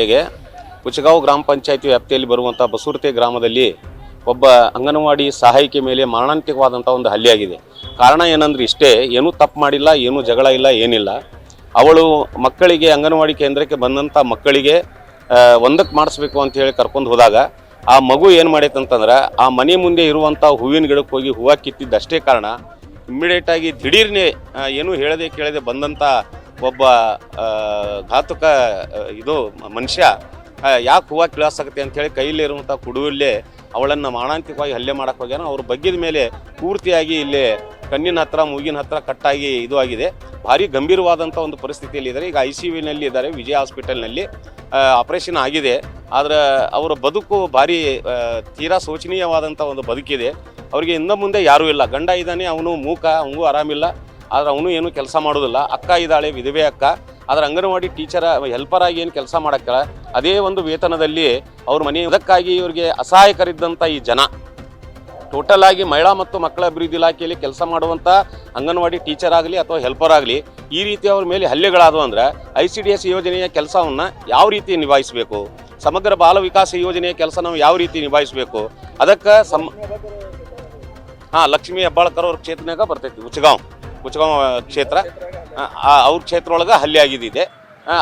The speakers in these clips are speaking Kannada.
ಗಂಟೆಗೆ ಕುಚಗಾಂವ್ ಗ್ರಾಮ ಪಂಚಾಯತಿ ವ್ಯಾಪ್ತಿಯಲ್ಲಿ ಬರುವಂಥ ಬಸೂರ್ತೆ ಗ್ರಾಮದಲ್ಲಿ ಒಬ್ಬ ಅಂಗನವಾಡಿ ಸಹಾಯಕಿ ಮೇಲೆ ಮಾರಣಾಂತಿಕವಾದಂಥ ಒಂದು ಹಲ್ಲೆ ಆಗಿದೆ. ಕಾರಣ ಏನಂದ್ರೆ ಇಷ್ಟೇ, ಏನೂ ತಪ್ಪು ಮಾಡಿಲ್ಲ, ಏನೂ ಜಗಳ ಇಲ್ಲ, ಏನಿಲ್ಲ. ಅವಳು ಮಕ್ಕಳಿಗೆ ಅಂಗನವಾಡಿ ಕೇಂದ್ರಕ್ಕೆ ಬಂದಂಥ ಮಕ್ಕಳಿಗೆ ಒಂದಕ್ಕೆ ಮಾಡಿಸ್ಬೇಕು ಅಂತ ಹೇಳಿ ಕರ್ಕೊಂಡು ಹೋದಾಗ ಆ ಮಗು ಏನು ಮಾಡೈತಂತಂದ್ರೆ ಆ ಮನೆ ಮುಂದೆ ಇರುವಂಥ ಹೂವಿನ ಗಿಡಕ್ಕೆ ಹೋಗಿ ಹೂವು ಕಿತ್ತಿದ್ದಷ್ಟೇ ಕಾರಣ ಇಮ್ಮಿಡಿಯೇಟಾಗಿ ದಿಢೀರ್ನೆ ಏನೂ ಹೇಳದೆ ಕೇಳದೆ ಬಂದಂಥ ಒಬ್ಬ ಘಾತುಕ ಇದು ಮನುಷ್ಯ ಯಾಕೆ ಹೂವು ಕೀಳಾಸಕತ್ತೆ ಅಂಥೇಳಿ ಕೈಲಿರುವಂಥ ಕುಡುವಲ್ಲೇ ಅವಳನ್ನು ಮಾರಣಾಂತಿಕವಾಗಿ ಹಲ್ಲೆ ಮಾಡೋಕ್ಕೆ ಹೋಗ್ಯಾನ, ಅವ್ರ ಬಗ್ಗಿದ ಮೇಲೆ ಪೂರ್ತಿಯಾಗಿ ಇಲ್ಲಿ ಕಣ್ಣಿನ ಹತ್ರ, ಮೂಗಿನ ಹತ್ರ ಕಟ್ಟಾಗಿ ಇದು ಆಗಿದೆ. ಭಾರಿ ಗಂಭೀರವಾದಂಥ ಒಂದು ಪರಿಸ್ಥಿತಿಯಲ್ಲಿ ಇದ್ದಾರೆ. ಈಗ ಐ ಸಿ ಯುನಲ್ಲಿ ಇದ್ದಾರೆ, ವಿಜಯ ಹಾಸ್ಪಿಟಲ್ನಲ್ಲಿ ಆಪರೇಷನ್ ಆಗಿದೆ. ಆದರೆ ಅವರ ಬದುಕು ಭಾರಿ ತೀರಾ ಶೋಚನೀಯವಾದಂಥ ಒಂದು ಬದುಕಿದೆ. ಅವರಿಗೆ ಇಂದ ಮುಂದೆ ಯಾರೂ ಇಲ್ಲ. ಗಂಡ ಇದ್ದಾನೆ, ಅವನು ಮೂಕ ಅವನಿಗೂ ಆರಾಮಿಲ್ಲ. ಆದರೆ ಅವನು ಏನು ಕೆಲಸ ಮಾಡೋದಿಲ್ಲ. ಅಕ್ಕ ಇದ್ದಾಳೆ, ವಿಧವೆ ಅಕ್ಕ. ಆದ್ರೆ ಅಂಗನವಾಡಿ ಟೀಚರ್ ಹೆಲ್ಪರ್ ಆಗಿ ಏನು ಕೆಲಸ ಮಾಡಕ್ಕ ಅದೇ ಒಂದು ವೇತನದಲ್ಲಿ ಅವ್ರ ಮನೆ ಇದಕ್ಕಾಗಿ ಇವರಿಗೆ ಅಸಹಾಯಕರಿದ್ದಂಥ ಈ ಜನ. ಟೋಟಲ್ ಆಗಿ ಮಹಿಳಾ ಮತ್ತು ಮಕ್ಕಳ ಅಭಿವೃದ್ಧಿ ಇಲಾಖೆಯಲ್ಲಿ ಕೆಲಸ ಮಾಡುವಂಥ ಅಂಗನವಾಡಿ ಟೀಚರ್ ಆಗಲಿ ಅಥವಾ ಹೆಲ್ಪರ್ ಆಗಲಿ ಈ ರೀತಿ ಅವ್ರ ಮೇಲೆ ಹಲ್ಲೆಗಳಾದವು ಅಂದ್ರೆ ಐ ಸಿ ಡಿ ಎಸ್ ಯೋಜನೆಯ ಕೆಲಸವನ್ನು ಯಾವ ರೀತಿ ನಿಭಾಯಿಸಬೇಕು? ಸಮಗ್ರ ಬಾಲ ವಿಕಾಸ ಯೋಜನೆಯ ಕೆಲಸ ನಾವು ಯಾವ ರೀತಿ ನಿಭಾಯಿಸಬೇಕು? ಅದಕ್ಕೆ ಸಮ ಹಾಂ, ಲಕ್ಷ್ಮೀ ಹೆಬ್ಬಾಳ್ಕರ್ ಅವ್ರ ಕ್ಷೇತ್ರನಾಗ ಬರ್ತೈತಿ ಉಚಗಾಂವ್ ಉಚಗಾಂವ್ ಕ್ಷೇತ್ರ ಅವ್ರ ಕ್ಷೇತ್ರ ಒಳಗೆ ಹಲ್ಲೆ ಆಗಿದ್ದಿದೆ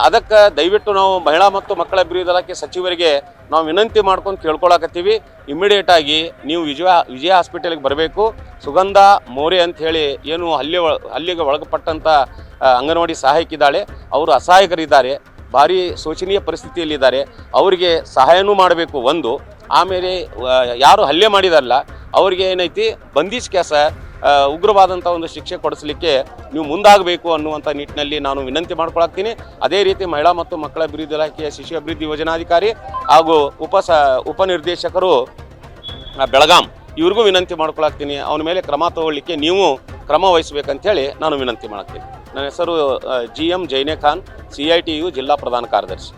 ಅದಕ್ಕೆ ದಯವಿಟ್ಟು ನಾವು ಮಹಿಳಾ ಮತ್ತು ಮಕ್ಕಳ ಅಭಿವೃದ್ಧಿ ಇಲಾಖೆ ಸಚಿವರಿಗೆ ನಾವು ವಿನಂತಿ ಮಾಡ್ಕೊಂಡು ಕೇಳ್ಕೊಳಕತ್ತೀವಿ. ಇಮಿಡಿಯೇಟ್ ಆಗಿ ನೀವು ವಿಜಯ ವಿಜಯ ಹಾಸ್ಪಿಟಲ್ಗೆ ಬರಬೇಕು. ಸುಗಂಧ ಮೋರೆ ಅಂತ ಹೇಳಿ ಏನು ಹಲ್ಲೆ ಹಲ್ಲಿಗೆ ಒಳಗಪಟ್ಟಂಥ ಅಂಗನವಾಡಿ ಅಂಗನವಾಡಿ ಸಹಾಯಕಿದ್ದಾಳೆ ಅವರು ಅಸಹಾಯಕರಿದ್ದಾರೆ. ಭಾರಿ ಶೋಚನೀಯ ಪರಿಸ್ಥಿತಿಯಲ್ಲಿದ್ದಾರೆ. ಅವರಿಗೆ ಸಹಾಯನೂ ಮಾಡಬೇಕು ಒಂದು. ಆಮೇಲೆ ಯಾರು ಹಲ್ಲೆ ಮಾಡಿದಾರಲ್ಲ ಅವರಿಗೆ ಏನೈತಿ ಬಂದೀಶ್ ಕೆಲಸ ಉಗ್ರವಾದಂಥ ಒಂದು ಶಿಕ್ಷೆ ಕೊಡಿಸಲಿಕ್ಕೆ ನೀವು ಮುಂದಾಗಬೇಕು ಅನ್ನುವಂಥ ನಿಟ್ಟಿನಲ್ಲಿ ನಾನು ವಿನಂತಿ ಮಾಡ್ಕೊಳಕ್ತೀನಿ ಅದೇ ರೀತಿ ಮಹಿಳಾ ಮತ್ತು ಮಕ್ಕಳ ಅಭಿವೃದ್ಧಿ ಇಲಾಖೆಯ ಶಿಶು ಅಭಿವೃದ್ಧಿ ಯೋಜನಾಧಿಕಾರಿ ಹಾಗೂ ಉಪ ಸ ಉಪನಿರ್ದೇಶಕರು ಬೆಳಗಾಂ, ಇವ್ರಿಗೂ ವಿನಂತಿ ಮಾಡ್ಕೊಳಕ್ತೀನಿ ಅವನ ಮೇಲೆ ಕ್ರಮ ತಗೊಳ್ಳಿಕ್ಕೆ ನೀವು ಕ್ರಮ ವಹಿಸಬೇಕಂತೇಳಿ ನಾನು ವಿನಂತಿ ಮಾಡ್ತೀನಿ. ನನ್ನ ಹೆಸರು G M Jaine Khan C I T U ಜಿಲ್ಲಾ ಪ್ರಧಾನ ಕಾರ್ಯದರ್ಶಿ.